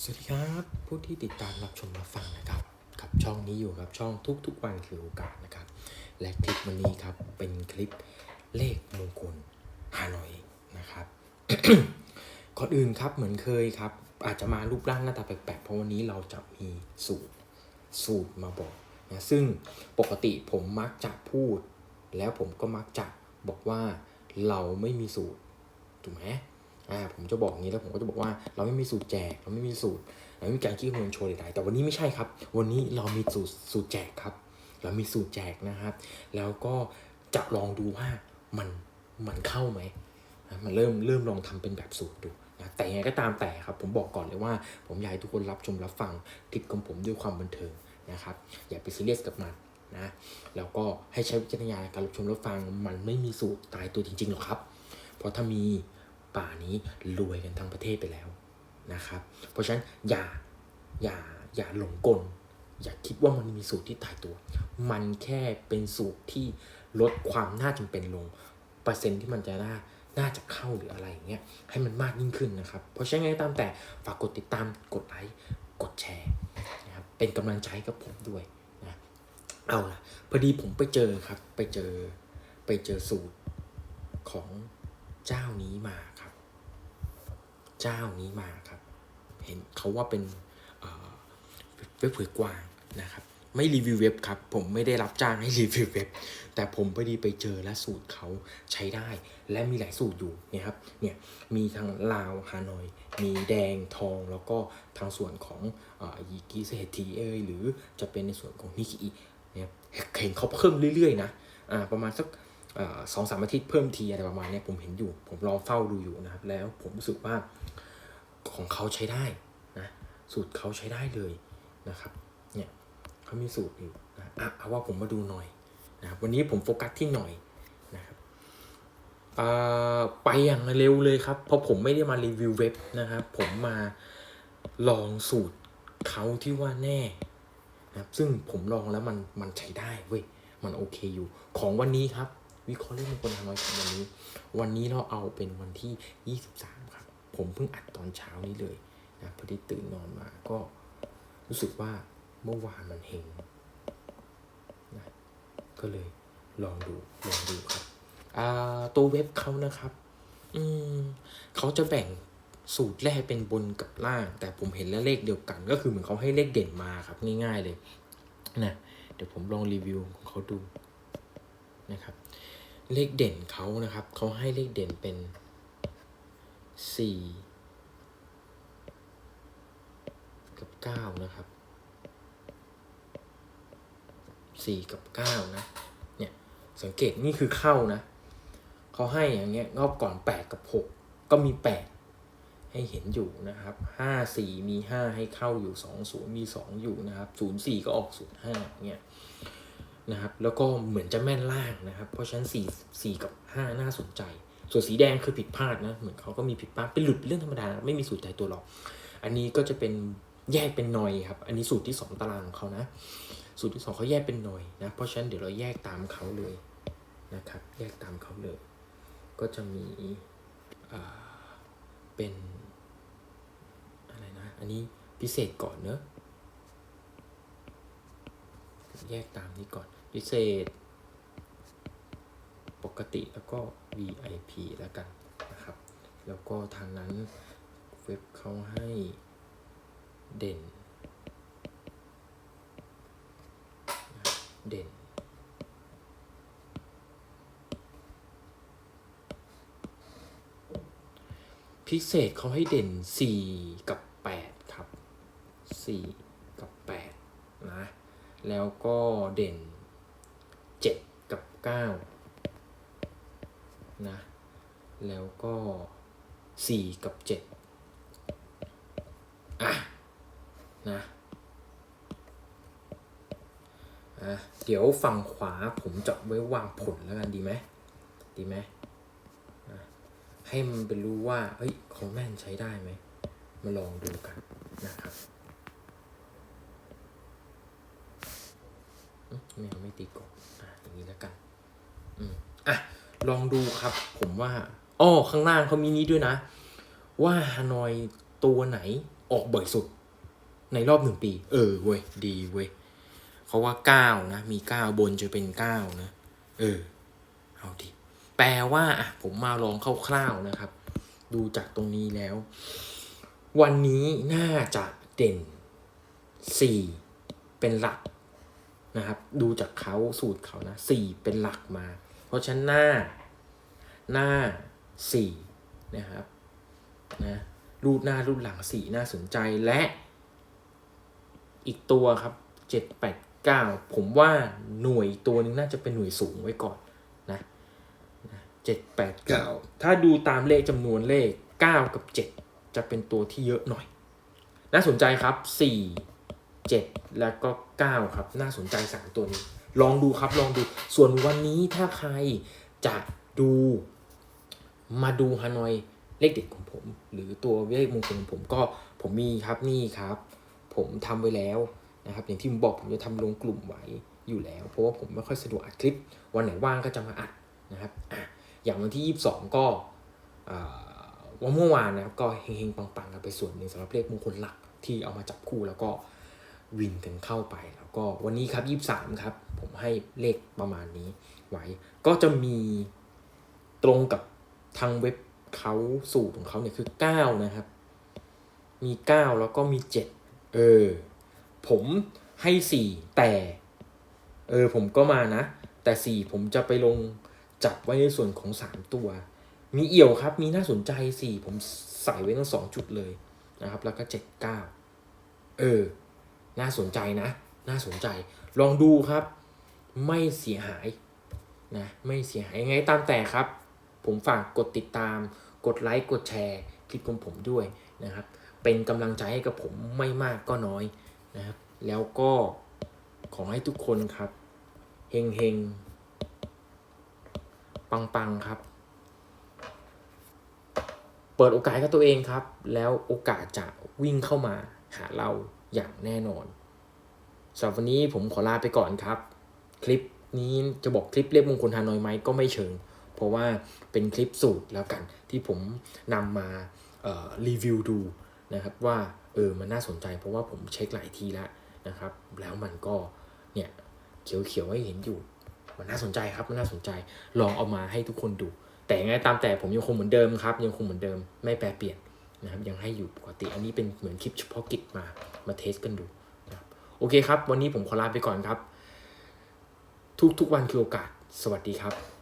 สวัสดีครับผู้ที่ติดตามรับชมรับฟังนะครับกับช่องนี้อยู่กับช่องทุกๆวันคือโอกาสนะครับ และคลิปวันนี้ครับเป็นคลิปเลขมงคลฮานอยนะครับก่อนอื่นครับเหมือนเคยครับ อาจจะมารูปร่างหน้าตาแปลกๆเพราะวันนี้เราจะมีสูตรสูตรมาบอกนะซึ่งปกติผมมักจะพูด แล้วผมก็มักจะบอกว่าเราไม่มีสูตรถูกไหม อ่าผมจะบอกงี้แล้วผมก็จะบอกว่าเราไม่มีสูตรแจก เราไม่มีสูตร เราไม่มีการคิดคำนโชว์ใดๆแต่วันนี้ไม่ใช่ครับ วันนี้เรามีสูตรสูตรแจกครับ เรามีสูตรแจกนะครับ แล้วก็จะลองดูว่ามันมันเข้าไหมนะมันเริ่มเริ่มลองทำเป็นแบบสูตรดูนะแต่ยังไงก็ตามแต่ครับ ผมบอกก่อนเลยว่า ผมอยากให้ทุกคนรับชมรับฟังคลิปของผมด้วยความบันเทิงนะครับ อย่าไปซีเรียสกับมันนะแล้วก็ให้ใช้วิจารณญาณการรับชมรับฟังมันไม่มีสูตรตายตัวจริงๆหรอกครับ เพราะถ้ามี ป่านี้รวยกันทั้งประเทศไปแล้วนะครับ เพราะฉะนั้นอย่าอย่าอย่าหลงกล อย่าคิดว่ามันมีสูตรที่ตายตัว มันแค่เป็นสูตรที่ลดความน่าจำเป็นลง เปอร์เซ็นต์ที่มันจะน่าน่าจะเข้าหรืออะไรอย่างเงี้ยให้มันมากยิ่งขึ้นนะครับ เพราะฉะนั้นไงตามแต่ฝากกดติดตามกดไลค์กดแชร์นะครับเป็นกำลังใจกับผมด้วยนะเอาล่ะพอดีผมไปเจอครับไปเจอไปเจอสูตรของเจ้านี้มา เจ้านี้มาครับ เห็นเขาว่าเป็นเว็บเผยกว้างนะครับ ไม่รีวิวเว็บครับ ผมไม่ได้รับจ้างให้รีวิวเว็บ แต่ผมพอดีไปเจอและสูตรเขาใช้ได้ และมีหลายสูตรอยู่เนี่ยครับ เนี่ยมีทั้งลาวฮานอย มีแดงทองแล้วก็ทางส่วนของอีกิเซทีเอยหรือจะเป็นในส่วนของนิกิอิเนี่ยเห็นเขาเพิ่มเรื่อยๆนะอ่าประมาณสัก สองสามอาทิตย์เพิ่มทีอะไรประมาณนี้ผมเห็นอยู่ ผมรอเฝ้าดูอยู่นะครับ แล้วผมรู้สึกว่าของเขาใช้ได้นะสูตรเขาใช้ได้เลยนะครับเนี่ยเขามีสูตรอยู่นะอะเอาว่าผมมาดูหน่อยนะครับวันนี้ผมโฟกัสที่หน่อยนะครับไปอย่างเร็วเลยครับ เพราะผมไม่ได้มารีวิวเว็บนะครับ ผมมาลองสูตรเขาที่ว่าแน่นะครับซึ่งผมลองแล้วมันมันใช้ได้เว้ยมันโอเคอยู่ของวันนี้ครับ วิเคราะห์เลขมงคลฮานอยของวันนี้ วันนี้เราเอาเป็นวันที่ 23 ครับ ผมเพิ่งอัดตอนเช้านี้เลยนะพอดีตื่นนอนมาก็รู้สึกว่าเมื่อวานมันเฮงนะก็เลยลองดูลองดูครับอ่าตัวเว็บเขานะครับ อืมเขาจะแบ่งสูตรแรกเป็นบนกับล่าง แต่ผมเห็นแล้วเลขเดียวกัน ก็คือเหมือนเขาให้เลขเด่นมาครับง่ายๆเลยนะเดี๋ยวผมลองรีวิวของเขาดูนะครับ เลขเด่นเขานะครับ เขาให้เลขเด่นเป็นสี่กับเก้านะครับสี่กับเก้านะ เนี่ย สังเกตนี่คือเข้านะ เขาให้อย่างเงี้ยรอบก่อนแปดกับหกก็มีแปดให้เห็นอยู่นะครับห้าสี่มีห้าให้เข้าอยู่สองศูนย์มีสองอยู่นะครับศูนย์สี่ก็ออกศูนย์ห้าเนี่ย นะครับแล้วก็เหมือนจะแม่นล่างนะครับ เพราะฉะนั้น4 4กับ 5 น่าสนใจ ส่วนสีแดงคือผิดพลาดนะเหมือนเขาก็มีผิดพลาดเป็นหลุดเรื่องธรรมดาไม่มีสูตรตายตัวหรอก อันนี้ก็จะเป็นแยกเป็นหน่อยครับ อันนี้สูตรที่ 2 ตารางของเขานะ สูตรที่ 2เขาแยกเป็นหน่อยนะ เพราะฉะนั้นเดี๋ยวเราแยกตามเขาเลยนะครับ แยกตามเขาเลย ก็จะมีเป็นอะไรนะ อันนี้พิเศษก่อนเนอะ แยกตามนี้ก่อน พิเศษ ปกติแล้วก็ VIP แล้วกันนะครับ แล้วก็ทางนั้นเว็บเขาให้เด่น เด่นพิเศษเขาให้เด่น 4 กับ 8 ครับ 4 แล้วก็เด่น 7 กับ 9 นะ แล้วก็ 4 กับ 7 อะ นะอะเดี๋ยวฝั่งขวาผมจะไว้วางผลแล้วกันดีไหมดีไหมให้มันเป็นรู้ว่า เฮ้ย ของแม่นใช้ได้ไหม มาลองดูกันนะครับ ไม่ไม่ตีกรอบอะอย่างนี้แล้วกัน อืมอะลองดูครับ ผมว่าอ้อข้างล่างเขามีนี้ด้วยนะ ว่าฮานอยตัวไหนออกบ่อยสุด ในรอบหนึ่งปี เออเว้ยดีเว้ยเขาว่าเก้านะ มีเก้าบนจะเป็นเก้านะ เออ เอาดิแปลว่าอะผมมาลองคร่าวๆนะครับ ดูจากตรงนี้แล้ว วันนี้น่าจะเด่นสี่เป็นหลัก นะครับ ดูจากเขาสูตรเขานะสี่เป็นหลักมา เพราะฉะนั้นหน้าหน้าสี่นะครับนะรูดหน้ารูดหลังสี่น่าสนใจและอีกตัวครับเจ็ดแปดเก้าผมว่าหน่วยตัวนึงน่าจะเป็นหน่วยสูงไว้ก่อนนะเจ็ดแปดเก้าถ้าดูตามเลขจำนวนเลขเก้ากับเจ็ดจะเป็นตัวที่เยอะหน่อย น่าสนใจครับสี่เจ็ดแล้วก็ เก้าครับ น่าสนใจสามตัวนี้ ลองดูครับลองดู ส่วนวันนี้ถ้าใครจะดูมาดูฮานอยเลขเด็ดของผม หรือตัวเลขมงคลของผมก็ผมมีครับนี่ครับ ผมทำไว้แล้วนะครับ อย่างที่ผมบอกผมจะทำลงกลุ่มไว้อยู่แล้ว เพราะว่าผมไม่ค่อยสะดวกอัดคลิป วันไหนว่างก็จะมาอัดนะครับออย่างวันที่ 22 ก็อ่าวันเมื่อวานนะครับก็เฮงๆปังๆกันไปส่วนหนึ่งสำหรับเลขมงคลหลักที่เอามาจับคู่แล้วก็ วินกันเข้าไป แล้วก็วันนี้ครับ 23 ครับ ผมให้เลขประมาณนี้ไว้ ก็จะมีตรงกับทางเว็บเขาสูตรของเขาเนี่ยคือ 9 นะครับ มี 9 แล้วก็มี 7 เออ ผมให้ 4 แต่ เออ ผมก็มานะ แต่ 4 ผมจะไปลงจับไว้ในส่วนของ 3 ตัว มีเอี่ยวครับ มีน่าสนใจ 4 ผมใส่ไว้ทั้ง 2 จุดเลยนะครับ แล้วก็ 7 9 เออ น่าสนใจนะ น่าสนใจ ลองดูครับ ไม่เสียหายนะ ไม่เสียหายยังไงตามแต่ครับ ผมฝากกดติดตาม กดไลค์ กดแชร์คลิปของผมด้วยนะครับ เป็นกำลังใจให้กับผมไม่มากก็น้อยนะครับ แล้วก็ขอให้ทุกคนครับ เฮงเฮงปังปังครับ เปิดโอกาสกับตัวเองครับ แล้วโอกาสจะวิ่งเข้ามาหาเรา อย่างแน่นอนสำหรับวันนี้ผมขอลาไปก่อนครับ คลิปนี้จะบอกคลิปเรียบมงคลฮานอยไหมก็ไม่เชิง เพราะว่าเป็นคลิปสูตรแล้วกันที่ผมนำมารีวิวดูนะครับว่าเออมันน่าสนใจเพราะว่าผมเช็คหลายทีแล้วนะครับ แล้วมันก็เนี่ยเขียวๆให้เห็นอยู่ มันน่าสนใจครับมันน่าสนใจลองเอามาให้ทุกคนดู แต่ยังไงตามแต่ผมยังคงเหมือนเดิมครับ ยังคงเหมือนเดิมไม่แปรเปลี่ยน นะครับยังให้อยู่ปกติ อันนี้เป็นเหมือนคลิปเฉพาะกิจมามาเทสกันดูนะครับโอเคครับ วันนี้ผมขอลาไปก่อนครับ ทุกๆวันคือโอกาส สวัสดีครับ